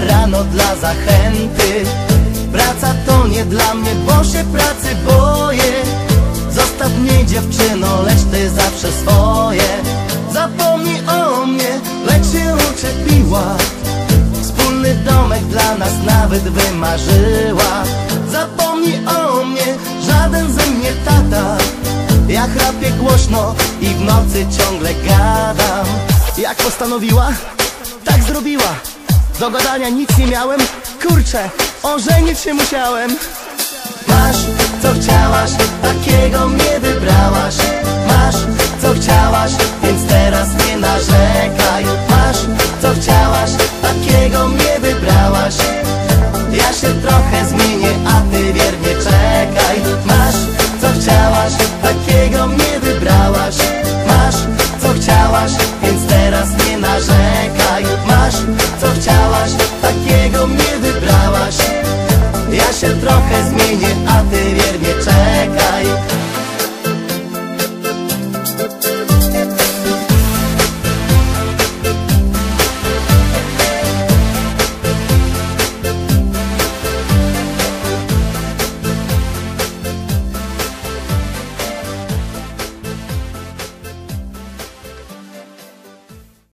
rano dla zachęty. Praca to nie dla mnie, bo się pracy boję. Zostaw mnie dziewczyno, lecz ty zawsze swoje. Zapomnij o mnie, lecz się uczepiła. Wspólny domek dla nas nawet wymarzyła. Zapomnij o mnie, żaden ze mnie tata. Ja chrapię głośno i w nocy ciągle gadam. Jak postanowiła, tak zrobiła Do gadania nic nie miałem, kurczę, ożenić się musiałem. Masz co